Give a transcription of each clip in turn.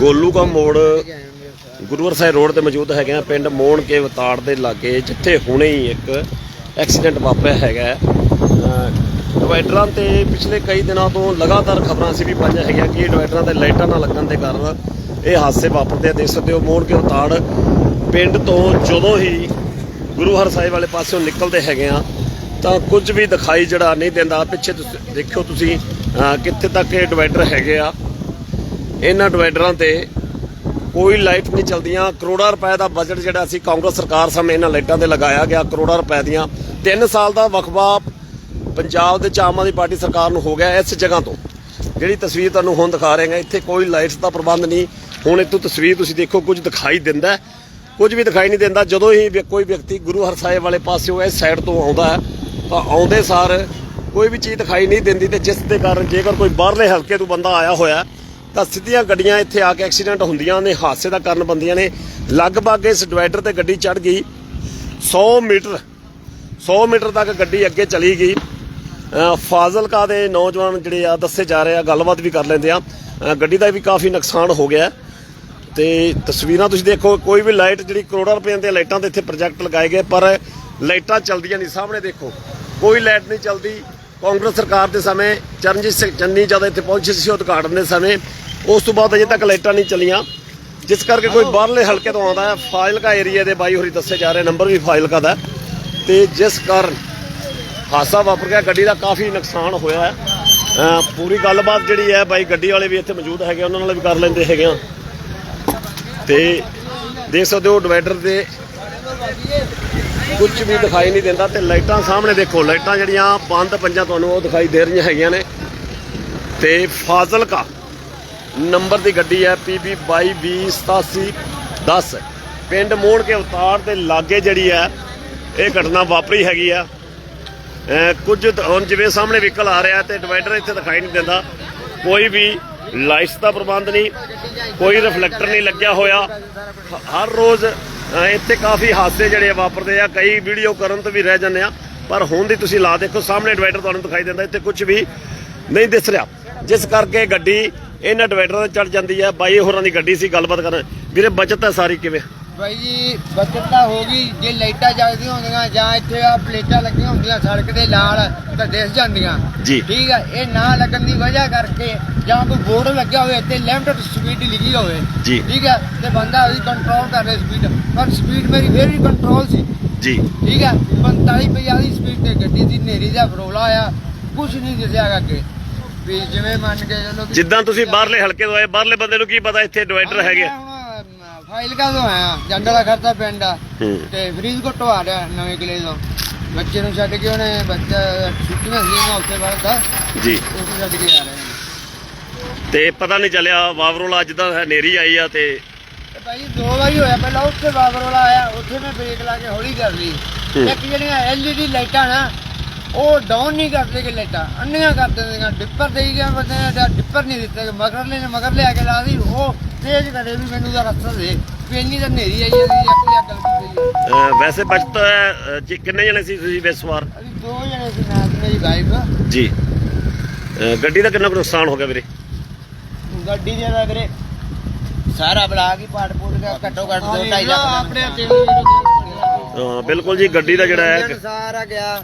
ਗੋਲੂ ਕਾ ਮੋੜ ਗੁਰੂਵਰ ਸਾਹਿਬ ਰੋਡ ਤੇ ਮੌਜੂਦ ਹੈਗੇ ਆ, ਪਿੰਡ ਮੋਣ ਕੇ ਵਤਾੜ ਦੇ ਲਾਗੇ, ਜਿੱਥੇ ਹੁਣੇ ਹੀ ਇੱਕ ਐਕਸੀਡੈਂਟ ਵਾਪਰਿਆ ਹੈਗਾ ਡਿਵਾਈਡਰਾਂ ਤੇ ਪਿਛਲੇ ਕਈ ਦਿਨਾਂ ਤੋਂ ਲਗਾਤਾਰ ਖਬਰਾਂ ਸੀ ਵੀ ਪਾਈਆਂ ਹੈਗੀਆਂ ਕਿ ਡਿਵਾਈਡਰਾਂ ਤੇ ਲਾਈਟਾਂ ਨਾ ਲੱਗਣ ਦੇ ਕਾਰਨ ਇਹ ਹਾਦਸੇ ਵਾਪਰਦੇ ਆ। ਦੇਖ ਸਕਦੇ ਹੋ ਮੋਣ ਕੇ ਵਤਾੜ ਪਿੰਡ ਤੋਂ ਜਦੋਂ ਹੀ ਗੁਰੂ ਹਰ ਸਾਹਿਬ ਵਾਲੇ ਪਾਸਿਓਂ ਨਿਕਲਦੇ ਹੈਗੇ ਆ, ਤਾਂ ਕੁਝ ਵੀ ਦਿਖਾਈ ਜਿਹੜਾ ਨਹੀਂ ਦਿੰਦਾ। ਪਿੱਛੇ ਤੁਸੀਂ ਦੇਖਿਓ ਤੁਸੀਂ ਕਿੱਥੇ ਤੱਕ ਇਹ ਡਿਵਾਈਡਰ ਹੈਗੇ ਆ। ਇਹਨਾਂ ਡਿਵਾਈਡਰਾਂ ਤੇ ਕੋਈ ਲਾਈਟ ਨਹੀਂ ਚਲਦੀਆਂ। ਕਰੋੜਾਂ ਰੁਪਏ ਦਾ ਬਜਟ ਜਿਹੜਾ ਅਸੀਂ ਕਾਂਗਰਸ ਸਰਕਾਰ ਸਮੇਂ ਇਹਨਾਂ ਲਾਈਟਾਂ ਤੇ ਲਗਾਇਆ ਗਿਆ, ਕਰੋੜਾਂ ਰੁਪਏ ਦੀਆਂ। 3 ਸਾਲ ਦਾ ਵਕਫਾ ਪੰਜਾਬ ਦੇ ਚ ਆਮ ਆਦਮੀ ਪਾਰਟੀ ਸਰਕਾਰ ਨੂੰ ਹੋ ਗਿਆ ਇਸ ਜਗ੍ਹਾ ਤੋਂ। ਜਿਹੜੀ ਤਸਵੀਰ ਤੁਹਾਨੂੰ ਹੁਣ ਦਿਖਾ ਰਹੇ ਹਾਂ, ਇੱਥੇ ਕੋਈ ਲਾਈਟਸ ਦਾ ਪ੍ਰਬੰਧ ਨਹੀਂ। ਹੁਣ ਇੱਥੋਂ ਤਸਵੀਰ ਤੁਸੀਂ ਦੇਖੋ, ਕੁਝ ਦਿਖਾਈ ਦਿੰਦਾ ਕੁਝ ਵੀ ਦਿਖਾਈ ਨਹੀਂ ਦਿੰਦਾ। ਜਦੋਂ ਹੀ ਕੋਈ ਵਿਅਕਤੀ ਗੁਰੂ ਹਰਸਾਏ ਵਾਲੇ ਪਾਸਿਓਂ ਇਸ ਸਾਈਡ ਤੋਂ ਆਉਂਦਾ ਤਾਂ ਆਉਂਦੇ ਸਾਰ ਕੋਈ ਵੀ ਚੀਜ਼ ਦਿਖਾਈ ਨਹੀਂ ਦਿੰਦੀ ਤੇ ਜਿਸ ਦੇ ਕਾਰਨ ਜੇਕਰ ਕੋਈ ਬਾਹਰਲੇ ਹਲਕੇ ਤੋਂ ਬੰਦਾ ਆਇਆ ਹੋਇਆ ਤਾਂ ਸਿੱਧੀਆਂ ਗੱਡੀਆਂ ਇੱਥੇ ਆ ਕੇ ਐਕਸੀਡੈਂਟ ਹੁੰਦੀਆਂ ਨੇ ਹਾਦਸੇ ਦਾ ਕਾਰਨ ਬੰਦੀਆਂ ਨੇ। ਲਗਭਗ ਇਸ ਡਿਵਾਈਡਰ ਤੇ ਗੱਡੀ ਚੜ ਗਈ। 100 ਮੀਟਰ 100 ਮੀਟਰ ਤੱਕ ਗੱਡੀ ਅੱਗੇ ਚਲੀ ਗਈ। ਅ, ਫਾਜ਼ਿਲਕਾ ਦੇ ਨੌਜਵਾਨ ਜਿਹੜੇ ਆ ਦੱਸੇ ਜਾ ਰਹੇ ਆ ਗੱਲਬਾਤ ਵੀ ਕਰ ਲੈਂਦੇ ਆ। ਗੱਡੀ ਦਾ ਵੀ ਕਾਫੀ ਨੁਕਸਾਨ ਹੋ ਗਿਆ। ਹੈ। ਤੇ ਤਸਵੀਰਾਂ ਤੁਸੀਂ ਦੇਖੋ ਕੋਈ ਵੀ ਲਾਈਟ ਜਿਹੜੀ ਕਰੋੜਾਂ ਰੁਪਏ ਦੀਆਂ ਲਾਈਟਾਂ ਦੇ ਇੱਥੇ ਪ੍ਰੋਜੈਕਟ ਲਗਾਏ ਗਏ ਪਰ ਲਾਈਟਾਂ ਚੱਲਦੀਆਂ ਨਹੀਂ। ਸਾਹਮਣੇ ਦੇਖੋ ਕੋਈ ਲਾਈਟ ਨਹੀਂ ਚੱਲਦੀ। ਕਾਂਗਰਸ ਸਰਕਾਰ ਦੇ ਸਮੇਂ ਚਰਨਜੀਤ ਸਿੰਘ ਚੰਨੀ ਜਦ ਇੱਥੇ ਪਹੁੰਚੇ ਸੀ ਉਦਘਾਟਨ ਦੇ ਸਮੇਂ ਉਸ ਤੋਂ ਬਾਅਦ ਅਜੇ ਤੱਕ ਲਾਈਟਾਂ ਨਹੀਂ ਚੱਲੀਆਂ। ਜਿਸ ਕਰਕੇ ਕੋਈ ਬਾਹਰਲੇ ਹਲਕੇ ਤੋਂ ਆਉਂਦਾ ਹੈ। ਫਾਜ਼ਿਲਕਾ ਏਰੀਆ ਦੇ ਬਾਈ ਹੋਰੀ ਦੱਸੇ ਜਾ ਰਹੇ ਨੰਬਰ ਵੀ ਫਾਜ਼ਿਲਕਾ ਦਾ। ਤੇ ਜਿਸ ਕਾਰਨ ਹਾਦਸਾ ਵਾਪਰ ਗਿਆ ਗੱਡੀ ਦਾ ਕਾਫੀ ਨੁਕਸਾਨ ਹੋਇਆ ਹੈ। ਪੂਰੀ ਗੱਲਬਾਤ ਜਿਹੜੀ ਹੈ ਬਾਈ ਗੱਡੀ ਵਾਲੇ ਵੀ ਇੱਥੇ ਮੌਜੂਦ ਹੈਗੇ ਉਹਨਾਂ ਨਾਲ ਵੀ ਕਰ ਲੈਂਦੇ ਹੈਗੇ ਆ। ਤੇ ਦੇਖ ਸਕਦੇ ਹੋ ਡਿਵਾਈਡਰ ਤੇ ਕੁਝ ਵੀ ਦਿਖਾਈ ਨਹੀਂ ਦਿੰਦਾ ਤੇ ਲਾਈਟਾਂ ਸਾਹਮਣੇ ਦੇਖੋ, ਲਾਈਟਾਂ ਜਿਹੜੀਆਂ ਬੰਦ ਪੰਜਾਂ ਤੁਹਾਨੂੰ ਉਹ ਦਿਖਾਈ ਦੇ ਰਹੀਆਂ ਹੈਗੀਆਂ ਨੇ। ਤੇ ਫਾਜ਼ਿਲਕਾ ਨੰਬਰ ਦੀ ਗੱਡੀ ਹੈ PB 228710 ਪਿੰਡ ਮੋੜ ਕੇ ਅਵਤਾਰ ਦੇ ਲਾਗੇ ਜਿਹੜੀ ਹੈ, ਇਹ ਘਟਨਾ ਵਾਪਰੀ ਹੈਗੀ ਆ। ਕੁਝ ਹੁਣ ਜਿਵੇਂ ਸਾਹਮਣੇ ਵਹੀਕਲ ਆ ਰਿਹਾ ਤੇ ਡਿਵਾਈਡਰ ਇੱਥੇ ਦਿਖਾਈ ਨਹੀਂ ਦਿੰਦਾ। ਕੋਈ ਵੀ ਲਾਈਟਸ ਦਾ ਪ੍ਰਬੰਧ ਨਹੀਂ, ਕੋਈ ਰਿਫਲੈਕਟਰ ਨਹੀਂ ਲੱਗਿਆ ਹੋਇਆ। ਹਰ ਰੋਜ਼ ਇੱਥੇ ਕਾਫੀ ਹਾਦਸੇ ਜਿਹੜੇ ਵਾਪਰਦੇ ਆ, ਕਈ ਵੀਡੀਓ ਕਰਨ ਤੋਂ ਵੀ ਰਹਿ ਜਾਂਦੇ ਆ, ਪਰ ਹੁਣ ਦੀ ਤੁਸੀਂ ਲਾ ਦੇਖੋ, ਸਾਹਮਣੇ ਡਿਵਾਈਡਰ ਤੁਹਾਨੂੰ ਦਿਖਾਈ ਦਿੰਦਾ, ਇੱਥੇ ਕੁਝ ਵੀ ਨਹੀਂ ਦਿਸ ਰਿਹਾ। ਜਿਸ ਕਰਕੇ ਗੱਡੀ ਇਹਨਾਂ ਡਿਵਾਈਡਰਾਂ ਤੇ ਚੜ ਜਾਂਦੀ ਹੈ ਬਾਈ ਹੋਰਾਂ ਦੀ ਗੱਡੀ ਸੀ, ਗੱਲਬਾਤ ਕਰਨ। ਵੀਰੇ, ਬਚਤ ਹੈ ਸਾਰੀ ਕਿਵੇਂ? ਬਾਈ ਜੀ ਬੱਚਤ ਤਾਂ ਹੋ ਗਈ। ਜੇ ਲਾਈਟਾਂ ਜਗਦੀਆਂ ਹੁੰਦੀਆਂ ਜਾਂ ਇੱਥੇ ਆ ਪਲੇਟਾਂ ਲੱਗੀਆਂ ਹੁੰਦੀਆਂ ਸੜਕ ਦੇ ਨਾਲ ਤਾਂ ਦਿਸ ਜਾਂਦੀਆਂ। ਜੀ। ਠੀਕ ਆ ਇਹ ਨਾ ਲੱਗਣ ਦੀ ਵਜ੍ਹਾ ਕਰਕੇ ਜਾਂ ਕੋਈ ਬੋਰਡ ਲੱਗਿਆ ਹੋਵੇ ਤੇ ਲਿਮਟਡ ਸਪੀਡ ਲਿਖੀ ਹੋਵੇ। ਜੀ। ਠੀਕ ਆ ਤੇ ਬੰਦਾ ਉਹਦੀ ਕੰਟਰੋਲ ਕਰ ਰਿਹਾ ਸਪੀਡ। ਪਰ ਸਪੀਡ ਮੇਰੀ ਫੇਰ ਵੀ ਕੰਟਰੋਲ ਸੀ। ਜੀ। ਠੀਕ ਆ 45 50 ਦੀ ਸਪੀਡ ਤੇ ਗੱਡੀ ਦੀ ਨੇਰੀ ਦਾ ਫਰੋਲਾ ਆਇਆ। ਕੁਝ ਨਹੀਂ ਦਿਸਿਆ ਅੱਗੇ। ਵੀ ਜਿਵੇਂ ਮੰਨ ਕੇ ਚਲੋ ਜਿੱਦਾਂ ਤੁਸੀਂ ਬਾਹਰਲੇ ਹਲਕੇ ਤੋਂ ਆਏ ਬਾਹਰਲੇ ਬੰਦੇ ਨੂੰ ਕੀ ਪਤਾ ਇੱਥੇ ਡਿਵਾਈਡਰ ਹੈਗੇ? ਆ? ਫਾਈਲ ਕਾ ਤੋਂ ਆਇਆ ਜੰਡ ਦਾ ਖਰਚਾ ਪਿੰਡ ਆ ਹੂੰ। ਤੇ ਫਰੀਦ ਤੋਂ ਆ ਰਿਹਾ ਨਵੇਂ ਕਿਲੇ ਤੋਂ ਬੱਚੇ ਨੂੰ ਛੱਡ ਕੇ ਉਹਨੇ ਬੱਚਾ ਛੁੱਟੀਆਂ ਸੀ ਉੱਥੇ ਵਰਦਾ ਜੀ ਉਸ ਛੱਡ ਕੇ ਆ ਰਹੇ ਨੇ ਤੇ ਪਤਾ ਨਹੀਂ ਚੱਲਿਆ ਵਾਵਰੋਲਾ ਜਿੱਦਾਂ ਹਨੇਰੀ ਆਈ ਆ ਤੇ ਤੇ ਭਾਈ ਦੋ ਵਾਰੀ ਹੋਇਆ ਪਹਿਲਾਂ ਉੱਥੇ ਵਾਲਾ ਆਇਆ ਉੱਥੇ ਮੈਂ ਬ੍ਰੇਕ ਲਾ ਕੇ ਹੌਲੀ ਕਰ ਲਈ ਹੂੰ। ਇੱਕ ਜਿਹੜੀਆਂ ਐਲਈਡੀ ਲਾਈਟਾਂ ਨਾ ਉਹ ਡਾਊਨ ਨਹੀਂ ਕਰਦੇ ਕਿ ਲਾਈਟਾਂ ਅੰਨੀਆਂ ਕਰ ਦਿੰਦੀਆਂ ਡਿੱਪਰ ਦੇਈ ਗਿਆ ਬੰਦੇ ਨੇ ਤਾਂ ਡਿੱਪਰ ਨਹੀਂ ਦਿੱਤੇ ਮਗਰਲੇ ਨੇ ਮਗਰ ਲਿਆ ਕੇ ਲਾ ਦੀ ਉਹ ਤੇਜ਼ ਕਰੇ ਵੀ ਮੈਨੂੰ ਦਾ ਰਸਤਾ ਦੇ ਵੀ ਇੰਨੀ ਤਾਂ ਹਨੇਰੀ ਆਈ ਅਸੀਂ ਇੱਕ ਜਾਂ ਗਲਤੀ ਹੋਈ ਅਹ ਵੈਸੇ ਬਚਤ ਅਹ ਜੀ ਕਿੰਨੇ ਜਣੇ ਸੀ ਤੁਸੀਂ ਇਸ ਵਾਰ? ਅਸੀਂ ਦੋ ਜਣੇ ਸੀ ਨਾਲ ਮੇਰੀ ਵਾਈਫ ਜੀ। ਅਹ ਗੱਡੀ ਦਾ ਕਿੰਨਾ ਕੁ ਨੁਕਸਾਨ ਹੋ ਗਿਆ ਵੀਰੇ? ਗੱਡੀ ਦੇ ਦਾ ਵੀਰੇ ਸਾਰਾ ਬਲਾ ਕੇ ਪਾਟ ਪੂਟ ਕੇ ਘੱਟੋ ਘੱਟ 2.5 ਲੱਖ ਆਪਣੇ ਅਹ ਬਿਲਕੁਲ ਜੀ ਗੱਡੀ ਦਾ ਜਿਹੜਾ ਹੈ ਸਾਰਾ ਗਿਆ।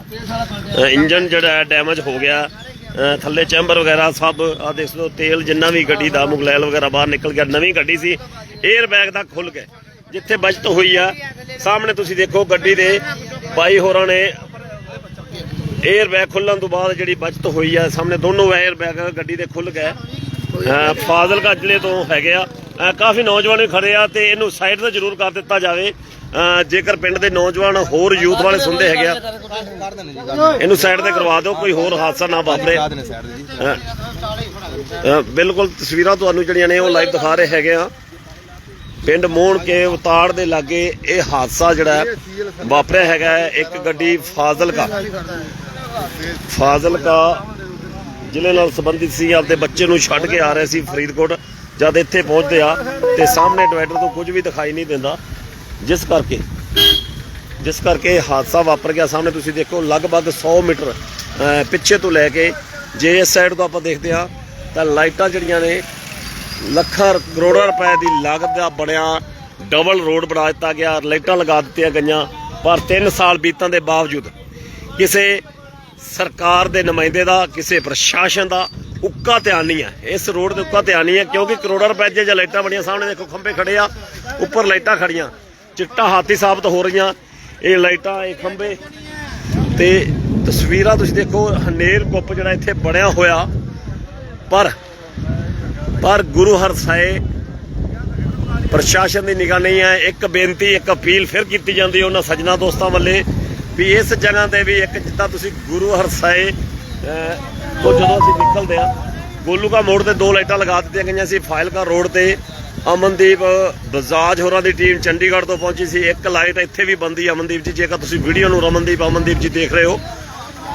ਅਹ ਇੰਜਨ ਜਿਹੜਾ ਹੈ ਡੈਮੇਜ ਹੋ ਗਿਆ। ਥੱਲੇ ਚੈਂਬਰ ਵਗੈਰਾ ਸਭ ਆ ਦੇਖ ਲਓ ਤੇਲ ਜਿੰਨਾ ਵੀ ਗੱਡੀ ਦਾ ਮੁਗਲੈਲ ਵਗੈਰਾ ਬਾਹਰ ਨਿਕਲ ਗਿਆ, ਨਵੀਂ ਗੱਡੀ ਸੀ 에ਅਰ ਬੈਗ ਦਾ ਖੁੱਲ ਗਿਆ ਜਿੱਥੇ ਬਚਤ ਹੋਈ ਆ, ਸਾਹਮਣੇ ਤੁਸੀਂ ਦੇਖੋ ਗੱਡੀ ਦੇ ਬਾਈ ਹੋਰਾਂ ਨੇ 에ਅਰ ਬੈਗ ਖੁੱਲਣ ਤੋਂ ਬਾਅਦ ਜਿਹੜੀ ਬਚਤ ਹੋਈ ਆ, ਸਾਹਮਣੇ ਦੋਨੋਂ 에ਅਰ ਬੈਗ ਗੱਡੀ ਦੇ ਖੁੱਲ ਗਏ। ਫਾਜ਼ਿਲਕਾ ਜ਼ਿਲ੍ਹੇ ਤੋਂ ਹੈਗੇ ਆ। ਕਾਫੀ ਨੌਜਵਾਨ ਵੀ ਖੜੇ ਆ ਤੇ ਇਹਨੂੰ ਸਾਈਡ ਤੇ ਜ਼ਰੂਰ ਕਰ ਦਿੱਤਾ ਜਾਵੇ। ਜੇਕਰ ਪਿੰਡ ਦੇ ਨੌਜਵਾਨ ਹੋਰ ਯੂਥ ਵਾਲੇ ਸੁਣਦੇ ਹੈਗੇ ਆ, ਇਹਨੂੰ ਸਾਈਡ ਤੇ ਕਰਵਾ ਦਿਓ, ਕੋਈ ਹੋਰ ਹਾਦਸਾ ਨਾ ਵਾਪਰੇ। ਬਿਲਕੁਲ ਤਸਵੀਰਾਂ ਤੁਹਾਨੂੰ ਜਿਹੜੀਆਂ ਨੇ ਉਹ ਲਾਈਵ ਦਿਖਾ ਰਹੇ ਹੈਗੇ ਆ। ਪਿੰਡ ਮੋਹਣ ਕੇ ਉਤਾੜ ਦੇ ਲਾਗੇ ਇਹ ਹਾਦਸਾ ਜਿਹੜਾ ਵਾਪਰਿਆ ਹੈਗਾ ਹੈ। ਇੱਕ ਗੱਡੀ ਫਾਜ਼ਿਲਕਾ। ਫਾਜ਼ਿਲਕਾ ਜ਼ਿਲ੍ਹੇ ਨਾਲ ਸੰਬੰਧਿਤ ਸੀ, ਆਪਦੇ ਬੱਚੇ ਨੂੰ ਛੱਡ ਕੇ ਆ ਰਹੇ ਸੀ ਫਰੀਦਕੋਟ, ਜਦ ਇੱਥੇ ਪਹੁੰਚਦੇ ਆ, ਤੇ ਸਾਹਮਣੇ ਡਿਵਾਈਡਰ ਤੋਂ ਕੁਝ ਵੀ ਦਿਖਾਈ ਨਹੀਂ ਦਿੰਦਾ। ਜਿਸ ਕਰਕੇ ਜਿਸ ਕਰਕੇ ਹਾਦਸਾ ਵਾਪਰ ਗਿਆ ਸਾਹਮਣੇ। ਤੁਸੀਂ ਦੇਖੋ, ਲਗਭਗ 100 ਮੀਟਰ ਪਿੱਛੇ ਤੋਂ ਲੈ ਕੇ ਜੇ ਇਸ ਸਾਈਡ ਤੋਂ ਆਪਾਂ ਦੇਖਦੇ ਆ ਤਾਂ ਲਾਈਟਾਂ ਜਿਹੜੀਆਂ ਨੇ, ਲੱਖਾਂ ਕਰੋੜਾਂ ਰੁਪਏ ਦੀ ਲਾਗਤ ਦਾ ਬਣਿਆ ਡਬਲ ਰੋਡ ਬਣਾ ਦਿੱਤਾ ਗਿਆ, ਲਾਈਟਾਂ ਲਗਾ ਦਿੱਤੀਆਂ ਗਈਆਂ, ਪਰ 3 ਸਾਲ ਬੀਤਣ ਦੇ ਬਾਵਜੂਦ ਕਿਸੇ ਸਰਕਾਰ ਦੇ ਨੁਮਾਇੰਦੇ ਦਾ, ਕਿਸੇ ਪ੍ਰਸ਼ਾਸਨ ਦਾ ਉੱਕਾ ਧਿਆਨ ਨਹੀਂ ਹੈ। ਇਸ ਰੋਡ ਦੇ ਉੱਕਾ ਧਿਆਨ ਨਹੀਂ ਹੈ, ਕਿਉਂਕਿ ਕਰੋੜਾਂ ਰੁਪਏ ਦੀਆਂ ਜਾਂ ਲਾਈਟਾਂ ਬਣੀਆਂ, ਸਾਹਮਣੇ ਦੇਖੋ ਖੰਭੇ ਖੜੇ ਆ, ਉੱਪਰ ਲਾਈਟਾਂ ਖੜੀਆਂ ਚਿੱਟਾ ਹਾਥੀ ਸਾਬਤ ਹੋ ਰਹੀਆਂ। ਇਹ ਲਾਈਟਾਂ ਇਹ ਖੰਭੇ। ਤੇ ਤਸਵੀਰਾਂ ਤੁਸੀਂ ਦੇਖੋ ਹਨੇਰ ਗੁੱਪ ਜਿਹੜਾ ਇੱਥੇ ਬਣਿਆ ਹੋਇਆ। ਪਰ ਪਰ ਗੁਰੂ ਹਰਸਾਏ ਪ੍ਰਸ਼ਾਸਨ ਦੀ ਨਿਗਾਹ ਨਹੀਂ ਹੈ ਇੱਕ ਬੇਨਤੀ ਇੱਕ ਅਪੀਲ ਫਿਰ ਕੀਤੀ ਜਾਂਦੀ ਹੈ ਉਹਨਾਂ ਸੱਜਣਾ ਦੋਸਤਾਂ ਵੱਲੇ ਵੀ ਇਸ ਜਗ੍ਹਾ ਤੇ ਵੀ ਇੱਕ ਜਿੱਦਾਂ ਤੁਸੀਂ ਗੁਰੂ ਹਰਸਾਏ ਅਹ, ਤੋਂ ਜਦੋਂ ਅਸੀਂ ਨਿਕਲਦੇ ਆ ਗੋਲੂਕਾ ਮੋੜ ਤੇ ਦੋ ਲਾਈਟਾਂ ਲਗਾ ਦਿੱਤੀਆਂ ਗਈਆਂ ਸੀ ਫਾਇਲਕਾ ਰੋਡ ਤੇ। ਅਮਨਦੀਪ ਬਜਾਜ ਹੋਰਾਂ ਦੀ ਟੀਮ ਚੰਡੀਗੜ੍ਹ ਤੋਂ ਪਹੁੰਚੀ ਸੀ। ਇੱਕ ਲਾਈਟ ਇੱਥੇ ਵੀ ਬੰਦੀ ਅਮਨਦੀਪ ਜੀ। ਜੇਕਰ ਤੁਸੀਂ ਵੀਡੀਓ ਨੂੰ ਰਮਨਦੀਪ, ਅਮਨਦੀਪ ਜੀ ਦੇਖ ਰਹੇ ਹੋ,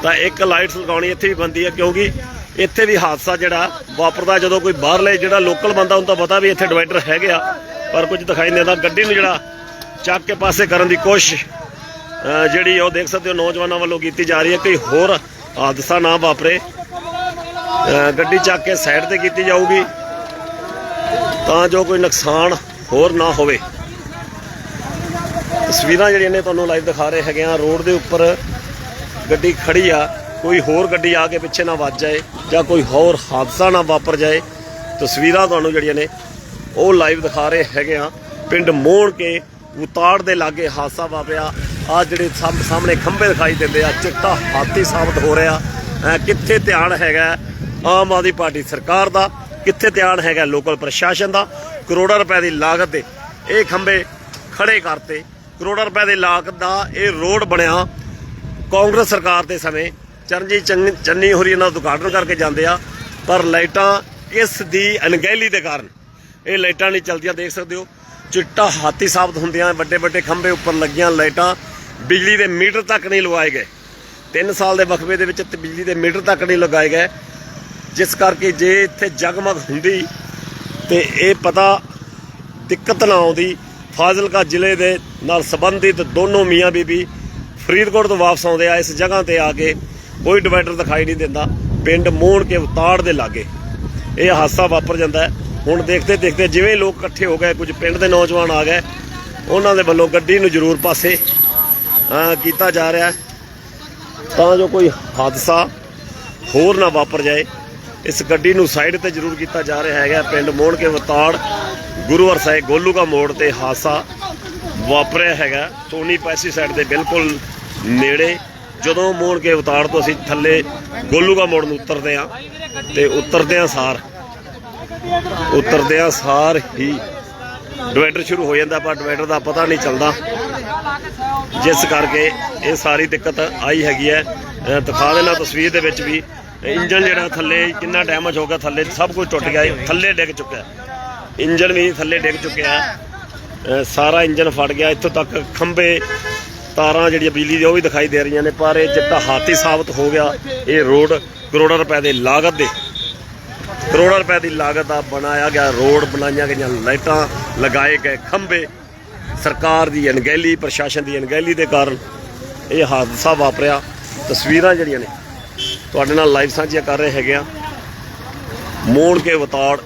ਤਾਂ ਇੱਕ ਲਾਈਟ ਲਗਾਉਣੀ ਇੱਥੇ ਵੀ ਬੰਦੀ ਹੈ ਕਿਉਂਕਿ ਇੱਥੇ ਵੀ ਹਾਦਸਾ ਜਿਹੜਾ ਵਾਪਰਦਾ, ਜਦੋਂ ਕੋਈ ਬਾਹਰਲੇ ਜਿਹੜਾ ਲੋਕਲ ਬੰਦਾ, ਉਹਨੂੰ ਤਾਂ ਪਤਾ ਵੀ ਇੱਥੇ ਡਿਵਾਈਡਰ ਹੈਗੇ ਆ, ਪਰ ਕੁਝ ਦਿਖਾਈ ਨਹੀਂ ਦਿੰਦਾ। ਗੱਡੀ ਨੂੰ ਜਿਹੜਾ ਚੱਕ ਕੇ ਪਾਸੇ ਕਰਨ ਦੀ ਕੋਸ਼ਿਸ਼ ਜਿਹੜੀ ਉਹ ਦੇਖ ਸਕਦੇ ਹੋ, ਨੌਜਵਾਨਾਂ ਵੱਲੋਂ ਕੀਤੀ ਜਾ ਰਹੀ ਹੈ ਕਿ ਹੋਰ ਹਾਦਸਾ ਨਾ ਵਾਪਰੇ। ਗੱਡੀ ਚੱਕ ਕੇ ਸਾਈਡ ਤੇ ਕੀਤੀ ਜਾਊਗੀ। ਤਾਂ ਜੋ ਕੋਈ ਨੁਕਸਾਨ ਹੋਰ ਨਾ ਹੋਵੇ। ਤਸਵੀਰਾਂ ਜਿਹੜੀਆਂ ਨੇ ਤੁਹਾਨੂੰ ਲਾਈਵ ਦਿਖਾ ਰਹੇ ਹੈਗੇ ਆ। ਰੋਡ ਦੇ ਉੱਪਰ ਗੱਡੀ ਖੜੀ ਆ। ਕੋਈ ਹੋਰ ਗੱਡੀ ਆ ਕੇ ਪਿੱਛੇ ਨਾ ਵੱਜ ਜਾਏ ਜਾਂ ਕੋਈ ਹੋਰ ਹਾਦਸਾ ਨਾ ਵਾਪਰ ਜਾਏ। ਤਸਵੀਰਾਂ ਤੁਹਾਨੂੰ ਜਿਹੜੀਆਂ ਨੇ ਉਹ ਲਾਈਵ ਦਿਖਾ ਰਹੇ ਹੈਗੇ ਆ। ਪਿੰਡ ਮੋਹਣ ਕੇ ਉਤਾੜ ਦੇ ਲਾਗੇ ਹਾਦਸਾ ਵਾਪਰਿਆ। ਆ ਜਿਹੜੇ ਸਾਹਮ- ਸਾਹਮਣੇ ਖੰਭੇ ਦਿਖਾਈ ਦਿੰਦੇ ਆ। ਚਿੱਟਾ ਹਾਥੀ ਸਾਬਤ ਹੋ ਰਿਹਾ। ਕਿੱਥੇ ਧਿਆਨ ਹੈਗਾ? ਆਮ ਆਦਮੀ ਪਾਰਟੀ ਸਰਕਾਰ ਦਾ। ਕਿੱਥੇ ਧਿਆਨ ਹੈਗਾ ਲੋਕਲ ਪ੍ਰਸ਼ਾਸਨ ਦਾ, ਕਰੋੜਾਂ ਰੁਪਏ ਦੀ ਲਾਗਤ ਦੇ ਇਹ ਖੰਭੇ ਖੜੇ ਕਰਤੇ। ਕਰੋੜਾਂ ਰੁਪਏ ਦੀ ਲਾਗਤ ਦਾ ਇਹ ਰੋਡ ਬਣਿਆ ਕਾਂਗਰਸ ਸਰਕਾਰ ਦੇ ਸਮੇਂ। ਚਰਨਜੀਤ ਚੰਨ- ਚੰਨੀ ਹੋਰੀ ਇਹਨਾਂ ਦਾ ਉਦਘਾਟਨ ਕਰਕੇ ਜਾਂਦੇ ਆ, ਪਰ ਲਾਈਟਾਂ ਇਸ ਦੀ ਅਣਗਹਿਲੀ ਦੇ ਕਾਰਨ, ਇਹ ਲਾਈਟਾਂ ਨਹੀਂ ਚਲਦੀਆਂ ਦੇਖ ਸਕਦੇ ਹੋ। ਚਿੱਟਾ ਹਾਥੀ ਸਾਬਤ ਹੁੰਦੀਆਂ ਵੱਡੇ ਵੱਡੇ ਖੰਭੇ ਉੱਪਰ ਲੱਗੀਆਂ ਲਾਈਟਾਂ ਬਿਜਲੀ ਦੇ ਮੀਟਰ ਤੱਕ ਨਹੀਂ ਲਵਾਏ ਗਏ। 3 ਸਾਲ ਦੇ ਵਕਫੇ ਦੇ ਵਿੱਚ ਬਿਜਲੀ ਦੇ ਮੀਟਰ ਤੱਕ ਨਹੀਂ ਲਗਾਏ ਗਏ। ਜਿਸ ਕਰਕੇ ਜੇ ਇੱਥੇ ਜਗਮਗ ਹੁੰਦੀ ਤੇ ਇਹ ਪਤਾ ਦਿੱਕਤ ਨਾ ਆਉਂਦੀ। ਫਾਜ਼ਿਲਕਾ ਜ਼ਿਲ੍ਹੇ ਦੇ ਨਾਲ ਸੰਬੰਧਿਤ ਦੋਨੋਂ ਮੀਆਂ ਬੀਬੀ ਫਰੀਦਕੋਟ ਤੋਂ ਵਾਪਸ ਆਉਂਦੇ ਆ, ਇਸ ਜਗ੍ਹਾ ਤੇ ਆ ਕੇ ਕੋਈ ਡਿਵਾਈਡਰ ਦਿਖਾਈ ਨਹੀਂ ਦਿੰਦਾ। ਪਿੰਡ ਮੋਹਣ ਕੇ ਉਤਾੜ ਦੇ ਲਾਗੇ ਇਹ ਹਾਦਸਾ ਵਾਪਰ ਜਾਂਦਾ ਹੈ। ਹੁਣ ਦੇਖਦੇ ਦੇਖਦੇ ਜਿਵੇਂ ਲੋਕ ਇਕੱਠੇ ਹੋ ਗਏ, ਕੁਝ ਪਿੰਡ ਦੇ ਨੌਜਵਾਨ ਆ ਗਏ। ਉਹਨਾਂ ਦੇ ਵੱਲੋਂ ਗੱਡੀ ਨੂੰ ਜ਼ਰੂਰ ਪਾਸੇ ਕੀਤਾ ਜਾ ਰਿਹਾ ਤਾਂ ਜੋ ਕੋਈ ਹਾਦਸਾ ਹੋਰ ਨਾ ਵਾਪਰ ਜਾਏ। ਇਸ ਗੱਡੀ ਨੂੰ ਸਾਈਡ ਤੇ ਜ਼ਰੂਰ ਕੀਤਾ ਜਾ ਰਿਹਾ ਹੈਗਾ। ਪਿੰਡ ਮੋੜ ਕੇ ਵਤਾੜ ਗੁਰੂਵਰ ਸਾਹਿਬ ਗੋਲੂਗਾ ਮੋੜ ਤੇ ਹਾਦਸਾ ਵਾਪਰਿਆ ਹੈਗਾ। ਟੋਨੀ ਪੈਸੀਸਾਈਡ ਦੇ ਬਿਲਕੁਲ ਨੇੜੇ। ਜਦੋਂ ਮੋੜ ਕੇ ਵਤਾੜ ਤੋਂ ਅਸੀਂ ਥੱਲੇ ਗੋਲੂਗਾ ਮੋੜ ਨੂੰ ਉਤਰਦੇ ਆ ਤੇ ਉਤਰਦੇ ਆ ਸਾਰ। ਉਤਰਦੇ ਆ ਸਾਰ ਹੀ ਡਿਵਾਈਡਰ ਸ਼ੁਰੂ ਹੋ ਜਾਂਦਾ, ਪਰ ਡਿਵਾਈਡਰ ਦਾ ਪਤਾ ਨਹੀਂ ਚੱਲਦਾ। ਜਿਸ ਕਰਕੇ ਇਹ ਸਾਰੀ ਦਿੱਕਤ ਆਈ ਹੈਗੀ ਹੈ। ਦਿਖਾ ਦੇਣਾ ਤਸਵੀਰ ਦੇ ਵਿੱਚ ਵੀ ਇੰਜਨ ਜਿਹੜਾ ਥੱਲੇ ਕਿੰਨਾ ਡੈਮੇਜ ਹੋ ਗਿਆ, ਥੱਲੇ ਸਭ ਕੁਝ ਟੁੱਟ ਗਿਆ ਇਹ ਥੱਲੇ ਡਿੱਗ ਚੁੱਕਿਆ ਇੰਜਨ ਵੀ ਥੱਲੇ ਡਿੱਗ ਚੁੱਕਿਆ ਸਾਰਾ ਇੰਜਨ ਫਟ ਗਿਆ, ਇੱਥੋਂ ਤੱਕ ਖੰਭੇ, ਤਾਰਾਂ ਜਿਹੜੀਆਂ ਬਿਜਲੀ ਦੀਆਂ ਉਹ ਵੀ ਦਿਖਾਈ ਦੇ ਰਹੀਆਂ ਨੇ, ਪਰ ਇਹ ਚਿੱਟਾ ਹਾਥੀ ਸਾਬਤ ਹੋ ਗਿਆ, ਇਹ ਰੋਡ ਕਰੋੜਾਂ ਰੁਪਏ ਦੇ ਲਾਗਤ ਦੇ। ਕਰੋੜਾਂ ਰੁਪਏ ਦੀ ਲਾਗਤ ਦਾ ਬਣਾਇਆ ਗਿਆ, ਰੋਡ ਬਣਾਈਆਂ ਗਈਆਂ, ਲਾਈਟਾਂ ਲਗਾਏ ਗਏ, ਖੰਭੇ। ਸਰਕਾਰ ਦੀ ਅਣਗਹਿਲੀ, ਪ੍ਰਸ਼ਾਸਨ ਦੀ ਅਣਗਹਿਲੀ ਦੇ ਕਾਰਨ ਇਹ ਹਾਦਸਾ ਵਾਪਰਿਆ। ਤਸਵੀਰਾਂ ਜਿਹੜੀਆਂ ਨੇ ਤੁਹਾਡੇ ਨਾਲ ਲਾਈਵ ਸਾਂਝੀਆਂ ਕਰ ਰਹੇ ਹੈਗੇ ਆ। ਮੋੜ ਕੇ ਵਤਾੜ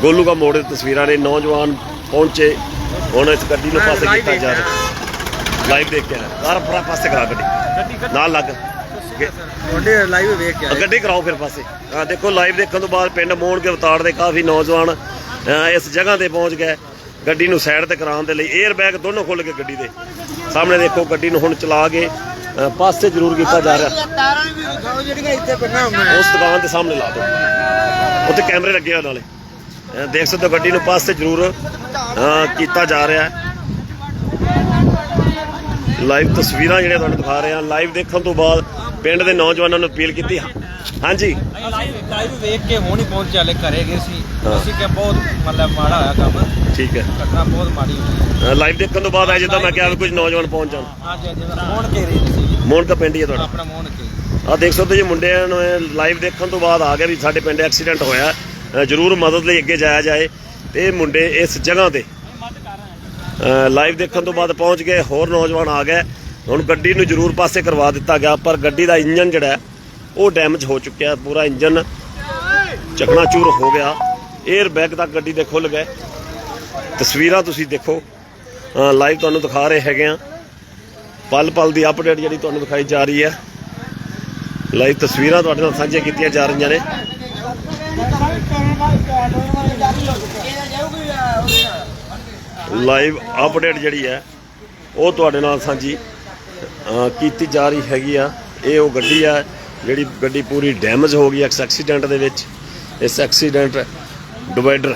ਗੋਲੂ ਕਾ ਮੋੜ ਦੀ ਤਸਵੀਰਾਂ ਨੇ ਨੌਜਵਾਨ ਪਹੁੰਚੇ ਹੁਣ ਇਸ ਗੱਡੀ ਨੂੰ ਪਾਸੇ ਕੀਤਾ ਜਾ ਰਿਹਾ। ਲਾਈਵ ਦੇਖ ਕੇ ਕਾਰ ਫਰਾ ਪਾਸੇ ਕਰਾ ਗੱਡੀ। ਨਾਲ ਲੱਗ। ਤੁਹਾਡੇ ਲਾਈਵ ਵੇਖ ਕੇ ਗੱਡੀ ਕਰਾਓ ਫਿਰ ਪਾਸੇ। ਆ ਦੇਖੋ ਲਾਈਵ ਦੇਖਣ ਤੋਂ ਬਾਅਦ ਪਿੰਡ ਮੋੜ ਕੇ ਉਤਾੜ ਦੇ ਕਾਫੀ ਨੌਜਵਾਨ ਇਸ ਜਗ੍ਹਾ ਤੇ ਪਹੁੰਚ ਗਏ। ਗੱਡੀ ਨੂੰ ਸਾਈਡ ਤੇ ਕਰਾਉਣ ਦੇ ਲਈ 에ਅਰ ਬੈਗ ਦੋਨੋਂ ਖੁੱਲ ਗਏ ਗੱਡੀ ਦੇ। ਸਾਹਮਣੇ ਦੇਖੋ ਗੱਡੀ ਨੂੰ ਹੁਣ ਚਲਾ ਕੇ ਪਾਸੇ ਜ਼ਰੂਰ ਕੀਤਾ ਜਾ ਰਿਹਾ। ਤਾਰਾਂ ਵੀ ਦਿਖਾਓ ਜਿਹੜੀਆਂ ਇੱਥੇ ਪਈਆਂ ਹੋਈਆਂ। ਉਸ ਦੁਕਾਨ ਦੇ ਸਾਹਮਣੇ ਲਾ ਦਿਓ। ਉੱਥੇ ਕੈਮਰੇ ਲੱਗੇ ਆ ਨਾਲੇ। ਦੇਖ ਸਕਦੇ ਹੋ ਗੱਡੀ ਨੂੰ ਪਾਸੇ ਜ਼ਰੂਰ ਕੀਤਾ ਜਾ ਰਿਹਾ ਹੈ। ਲਾਈਵ ਤਸਵੀਰਾਂ ਜਿਹੜੀਆਂ ਤੁਹਾਨੂੰ ਦਿਖਾ ਰਹੇ ਹਾਂ। ਲਾਈਵ ਦੇਖਣ ਤੋਂ ਬਾਅਦ ਪਿੰਡ ਦੇ ਨੌਜਵਾਨਾਂ ਨੂੰ ਅਪੀਲ ਕੀਤੀ। ਹਾਂਜੀ। ਲਾਈਵ ਵੇਖ ਕੇ ਹੁਣ ਹੀ ਪਹੁੰਚੇ ਹਲੇ ਘਰੇ ਗਏ ਸੀ। ਅਸੀਂ ਕਿ ਬਹੁਤ ਮਤਲਬ ਮਾੜਾ ਹੋਇਆ ਕੰਮ। ਠੀਕ ਹੈ। ਘਟਨਾ ਬਹੁਤ ਮਾੜੀ ਹੋਈ। ਲਾਈਵ ਦੇਖਣ ਤੋਂ ਬਾਅਦ ਅਜੇ ਤਾਂ ਮੈਂ ਕਿਹਾ ਵੀ ਕੁਝ ਨੌਜਵਾਨ ਪਹੁੰਚ ਜਾਣ। ਅੱਜ ਅੱਜ ਮੋਹਣ ਕੇ ਰਹੀ ਸੀ ਮੋਹਨ ਕਾ ਪਿੰਡ ਹੀ ਹੈ ਤੁਹਾਡਾ? ਆਪਣਾ ਮੋਹਣ ਕੇ ਆ ਦੇਖ ਸਕਦੇ ਹੋ ਜੀ ਮੁੰਡਿਆਂ ਨੂੰ ਲਾਈਵ ਦੇਖਣ ਤੋਂ ਬਾਅਦ ਆ ਗਿਆ ਵੀ ਸਾਡੇ ਪਿੰਡ ਐਕਸੀਡੈਂਟ ਹੋਇਆ। ਅ, ਜ਼ਰੂਰ ਮਦਦ ਲਈ ਅੱਗੇ ਜਾਇਆ ਜਾਏ। ਤੇ ਇਹ ਮੁੰਡੇ ਇਸ ਜਗ੍ਹਾ ਤੇ ਲਾਈਵ ਦੇਖਣ ਤੋਂ ਬਾਅਦ ਪਹੁੰਚ ਗਏ ਹੋਰ ਨੌਜਵਾਨ ਆ ਗਏ ਹੁਣ ਗੱਡੀ ਨੂੰ ਜ਼ਰੂਰ ਪਾਸੇ ਕਰਵਾ ਦਿੱਤਾ ਗਿਆ ਪਰ ਗੱਡੀ ਦਾ ਇੰਜਨ ਜਿਹੜਾ ਹੈ, ਉਹ ਡੈਮੇਜ ਹੋ ਚੁੱਕਿਆ ਪੂਰਾ ਇੰਜਨ ਚਕਨਾਚੂਰ ਹੋ ਗਿਆ। 에ਅਰ ਬੈਗ ਤੱਕ ਗੱਡੀ ਦੇ ਖੁੱਲ ਗਏ। ਤਸਵੀਰਾਂ ਤੁਸੀਂ ਦੇਖੋ। ਲਾਈਵ ਤੁਹਾਨੂੰ ਦਿਖਾ ਰਹੇ ਹੈਗੇ ਆ। ਪਲ ਪਲ ਦੀ ਅਪਡੇਟ ਜਿਹੜੀ ਤੁਹਾਨੂੰ ਦਿਖਾਈ ਜਾ ਰਹੀ ਹੈ। ਲਾਈਵ ਤਸਵੀਰਾਂ ਤੁਹਾਡੇ ਨਾਲ ਸਾਂਝੀਆਂ ਕੀਤੀਆਂ ਜਾ ਰਹੀਆਂ ਨੇ। ਲਾਈਵ ਅਪਡੇਟ ਜਿਹੜੀ ਹੈ, ਉਹ ਤੁਹਾਡੇ ਨਾਲ ਸਾਂਝੀ ਕੀਤੀ ਜਾ ਰਹੀ ਹੈਗੀ ਆ। ਇਹ ਉਹ ਗੱਡੀ ਆ, ਜਿਹੜੀ ਗੱਡੀ ਪੂਰੀ ਡੈਮੇਜ ਹੋ ਗਈ ਇਸ ਐਕਸੀਡੈਂਟ ਦੇ ਵਿੱਚ। ਇਸ ਐਕਸੀਡੈਂਟ ਡਿਵਾਈਡਰ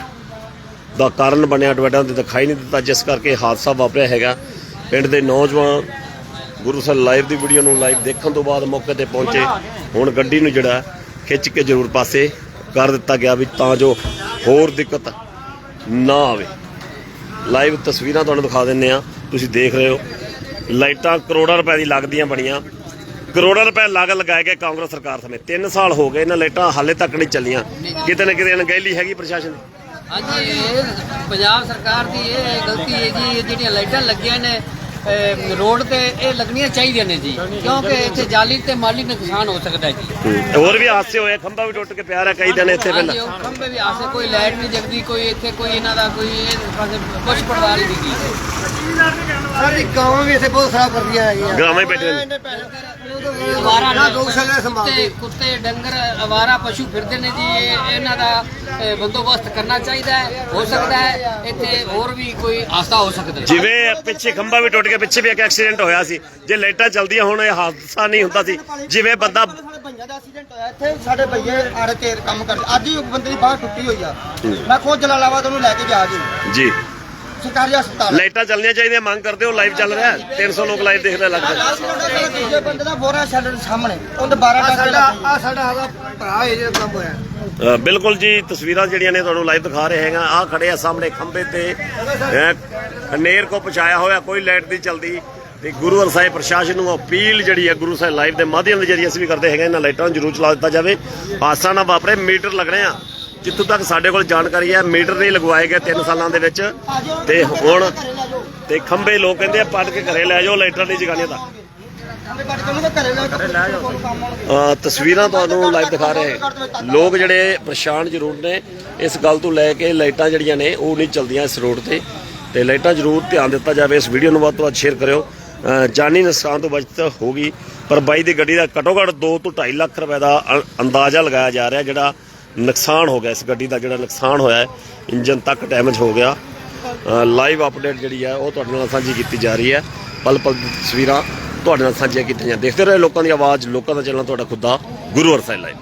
ਦਾ ਕਾਰਨ ਬਣਿਆ ਡਿਵਾਈਡਰਾਂ ਤੇ ਦਿਖਾਈ ਨਹੀਂ ਦਿੱਤਾ, ਜਿਸ ਕਰਕੇ ਹਾਦਸਾ ਵਾਪਰਿਆ ਹੈਗਾ। ਪਿੰਡ ਦੇ ਨੌਜਵਾਨ ਗੁਰੂ ਸਾਹਿਬ ਲਾਈਵ ਦੀ ਵੀਡੀਓ ਨੂੰ ਲਾਈਵ ਦੇਖਣ ਤੋਂ ਬਾਅਦ ਮੌਕੇ ਤੇ ਪਹੁੰਚੇ। ਹੁਣ ਗੱਡੀ ਨੂੰ ਜਿਹੜਾ ਖਿੱਚ ਕੇ ਜ਼ਰੂਰ ਪਾਸੇ ਕਰ ਦਿੱਤਾ ਗਿਆ ਵੀ ਤਾਂ ਜੋ ਹੋਰ ਦਿੱਕਤ ਨਾ ਆਵੇ। ਲਾਈਵ ਤਸਵੀਰਾਂ ਤੁਹਾਨੂੰ ਦਿਖਾ ਦਿੰਨੇ ਆ। ਤੁਸੀਂ ਦੇਖ ਰਹੇ ਹੋ, ਲਾਈਟਾਂ ਕਰੋੜਾਂ ਰੁਪਏ ਦੀ ਲੱਗਦੀਆਂ ਬਣੀਆਂ। ਕਰੋੜਾਂ ਰੁਪਏ ਲਾਗ ਲਗਾਏ ਗਏ ਕਾਂਗਰਸ ਸਰਕਾਰ ਸਮੇਂ 3 ਸਾਲ ਹੋ ਗਏ ਇਹਨਾਂ ਲਾਈਟਾਂ ਹਾਲੇ ਤੱਕ ਨਹੀਂ ਚੱਲੀਆਂ। ਕਿਤੇ ਨਾ ਕਿਤੇ ਅਣਗਹਿਲੀ ਹੈਗੀ ਪ੍ਰਸ਼ਾਸਨ ਦੀ। ਹਾਂਜੀ ਪੰਜਾਬ ਸਰਕਾਰ ਦੀ ਇਹ ਗਲਤੀ ਹੈ ਜੀ। ਜਿਹੜੀਆਂ ਲਾਈਟਾਂ ਲੱਗੀਆਂ ਨੇ ਰੋਡ ਤੇ ਇਹ ਲੱਗਣੀਆਂ ਚਾਹੀਦੀਆਂ ਨੇ ਜੀ ਕਿਉਂਕਿ ਇੱਥੇ ਜਾਲੀ ਤੇ ਮਾਲੀ ਨੁਕਸਾਨ ਹੋ ਸਕਦਾ ਹੈ ਜੀ। ਹੋਰ ਵੀ ਹਾਦਸੇ ਹੋਏ ਖੰਭਾ ਵੀ ਟੁੱਟ ਕੇ ਪਿਆ ਰਿਹਾ ਕਈ ਦਿਨ ਇੱਥੇ ਪਹਿਲਾਂ। ਖੰਭੇ ਵੀ ਆਸੇ ਕੋਈ ਲਾਈਟ ਨਹੀਂ ਜਗਦੀ ਕੋਈ ਇੱਥੇ ਕੋਈ ਇਹਨਾਂ ਦਾ ਕੋਈ ਕੁਛ ਪੜਵਾਲ ਨਹੀਂ ਕੀ ਸਾਡੀ ਗਾਵਾਂ ਵੀ ਇੱਥੇ ਬਹੁਤ ਖਰਾਬ ਕਰਦੀਆਂ ਹੈਗੀਆਂ। ਗਰਾਮਾਂ ਹੀ ਬੈਠੇ ਨੇ। ਅਵਾਰਾ ਨਾ ਗਊਸ਼ਾਲਾ ਸੰਭਾਲਦੇ। ਕੁੱਤੇ ਕੁੱਤੇ ਡੰਗਰ ਅਵਾਰਾ ਪਸ਼ੂ ਫਿਰਦੇ ਨੇ ਜੀ ਇਹ ਇਹਨਾਂ ਦਾ ਅ, ਬੰਦੋਬਸਤ ਕਰਨਾ ਚਾਹੀਦਾ ਹੈ। ਹੋ ਸਕਦਾ ਹੈ ਇੱਥੇ ਹੋਰ ਵੀ ਕੋਈ ਆਸਾ ਹੋ ਸਕਦਾ ਹੈ। ਜਿਵੇਂ ਪਿੱਛੇ ਖੰਭਾ ਵੀ ਟੁੱਟ ਗਿਆ ਪਿੱਛੇ ਵੀ ਇੱਕ ਐਕਸੀਡੈਂਟ ਹੋਇਆ ਸੀ। ਜੇ ਲਾਈਟਾਂ ਚੱਲਦੀਆਂ ਹੁਣ ਇਹ ਹਾਦਸਾ ਨਹੀਂ ਹੁੰਦਾ ਸੀ। ਜਿਵੇਂ ਬੰਦਾ ਸਾਡੇ ਭਈਆਂ ਦਾ ਐਕਸੀਡੈਂਟ ਹੋਇਆ ਇੱਥੇ ਸਾਡੇ ਭਈਏ ਆੜੇ ਤੇ ਕੰਮ ਕਰਦੇ ਅੱਜ ਹੀ ਇੱਕ ਬੰਦੇ ਦੀ ਬਾਹ ਟੁੱਟੀ ਹੋਈ ਆ। ਮੈਂ ਖੁਦ ਜਲਾਲਾਬਾਦ ਉਹਨੂੰ ਲੈ ਕੇ ਜਾ ਜੀ। ਜੀ। ਸਰਕਾਰੀ ਹਸਪਤਾਲ। ਲਾਈਟਾਂ ਚੱਲਣੀਆਂ ਚਾਹੀਦੀਆਂ ਮੰਗ ਕਰਦੇ ਹੋ ਲਾਈਵ ਚੱਲ ਰਿਹਾ ਹੈ। 300 ਲੋਕ ਲਾਈਵ ਦੇਖ ਰਹੇ ਲੱਗਦਾ ਦੂਜੇ ਬੰਦੇ ਦਾ ਬੋਰਾ ਸ਼ੈਲਰ ਸਾਹਮਣੇ ਉਹਦੇ 12 ਟਾਕੇ ਸਾਡਾ ਲੱਗੇ। ਆ ਸਾਡਾ ਹੈਗਾ ਭਰਾ ਇਹ ਜਿਹੜਾ ਕੰਮ ਹੋਇਆ। ਅ, ਬਿਲਕੁਲ ਜੀ ਤਸਵੀਰਾਂ ਜਿਹੜੀਆਂ ਨੇ ਤੁਹਾਨੂੰ ਲਾਈਵ ਦਿਖਾ ਰਹੇ ਹੈਗਾ। ਆ ਖੜੇ ਆ ਸਾਹਮਣੇ ਖੰਭੇ ਤੇ ਅ, ਹਨੇਰ ਕੋ ਪਛਾਇਆ ਹੋਇਆ ਕੋਈ ਲਾਈਟ ਨਹੀਂ ਚੱਲਦੀ। ਤੇ ਗੁਰੂ ਹਰ ਸਾਹਿਬ ਪ੍ਰਸ਼ਾਸਨ ਨੂੰ ਅਪੀਲ ਜਿਹੜੀ ਹੈ ਗੁਰੂ ਸਾਹਿਬ ਲਾਈਵ ਦੇ ਮਾਧਿਅਮ ਦੇ ਜਰੀਏ ਅਸੀਂ ਵੀ ਕਰਦੇ ਹੈਗੇ ਇਹਨਾਂ ਲਾਈਟਾਂ ਨੂੰ ਜ਼ਰੂਰ ਚਲਾ ਦਿੱਤਾ ਜਾਵੇ। ਹਾਦਸਾ ਨਾ ਵਾਪਰੇ ਮੀਟਰ ਲੱਗਣੇ ਆ। ਜਿੱਥੋਂ ਤੱਕ ਸਾਡੇ ਕੋਲ ਜਾਣਕਾਰੀ ਹੈ ਮੀਟਰ ਨਹੀਂ ਲਗਵਾਏ ਗਏ 3 ਸਾਲਾਂ ਦੇ ਵਿੱਚ। ਤੇ ਹੁਣ ਤੇ ਖੰਭੇ ਲੋਕ ਕਹਿੰਦੇ ਆ ਪੱਟ ਕੇ ਘਰੇ ਲੈ ਜਾਓ ਲਾਈਟਾਂ ਨਹੀਂ ਜਗਾਣੀਆਂ ਤਾਂ। ਅ, ਤਸਵੀਰਾਂ ਤੁਹਾਨੂੰ ਲਾਈਵ ਦਿਖਾ ਰਹੇ ਲੋਕ ਜਿਹੜੇ ਪਰੇਸ਼ਾਨ ਜ਼ਰੂਰ ਨੇ। ਇਸ ਗੱਲ ਤੋਂ ਲੈ ਕੇ ਲਾਈਟਾਂ ਜਿਹੜੀਆਂ ਨੇ ਉਹ ਨਹੀਂ ਚਲਦੀਆਂ ਇਸ ਰੋਡ ਤੇ। ਤੇ ਲਾਈਟਾਂ ਜ਼ਰੂਰ ਧਿਆਨ ਦਿੱਤਾ ਜਾਵੇ। ਇਸ ਵੀਡੀਓ ਨੂੰ ਵੱਧ ਤੋਂ ਵੱਧ ਸ਼ੇਅਰ ਕਰਿਓ। ਅ, ਜਾਨੀ ਨੁਕਸਾਨ ਤੋਂ ਬਚਤ ਹੋਗੀ ਪਰ ਬਾਈ ਦੀ ਗੱਡੀ ਦਾ ਘੱਟੋ ਘੱਟ 2 ਤੋਂ 2.5 ਲੱਖ ਰੁਪਏ ਦਾ ਅ- ਅੰਦਾਜ਼ਾ ਲਗਾਇਆ ਜਾ ਰਿਹਾ ਜਿਹੜਾ ਨੁਕਸਾਨ ਹੋ ਗਿਆ ਇਸ ਗੱਡੀ ਦਾ, ਜਿਹੜਾ ਨੁਕਸਾਨ ਹੋਇਆ ਹੈ, ਇੰਜਨ ਤੱਕ ਡੈਮੇਜ ਹੋ ਗਿਆ। ਲਾਈਵ ਅਪਡੇਟ ਜਿਹੜੀ ਹੈ, ਉਹ ਤੁਹਾਡੇ ਨਾਲ ਸਾਂਝੀ ਕੀਤੀ ਜਾ ਰਹੀ ਹੈ। ਪਲ ਪਲ ਦੀ ਤਸਵੀਰਾਂ ਤੁਹਾਡੇ ਨਾਲ ਸਾਂਝੀਆਂ ਕੀਤੀਆਂ ਦੇਖਦੇ ਰਹੇ ਲੋਕਾਂ ਦੀ ਆਵਾਜ਼, ਲੋਕਾਂ ਦਾ ਚੱਲਣਾ ਤੁਹਾਡਾ ਖੁੱਦਾ ਗੁਰੂ ਅਰਸਾਈ ਲਾਈਵ।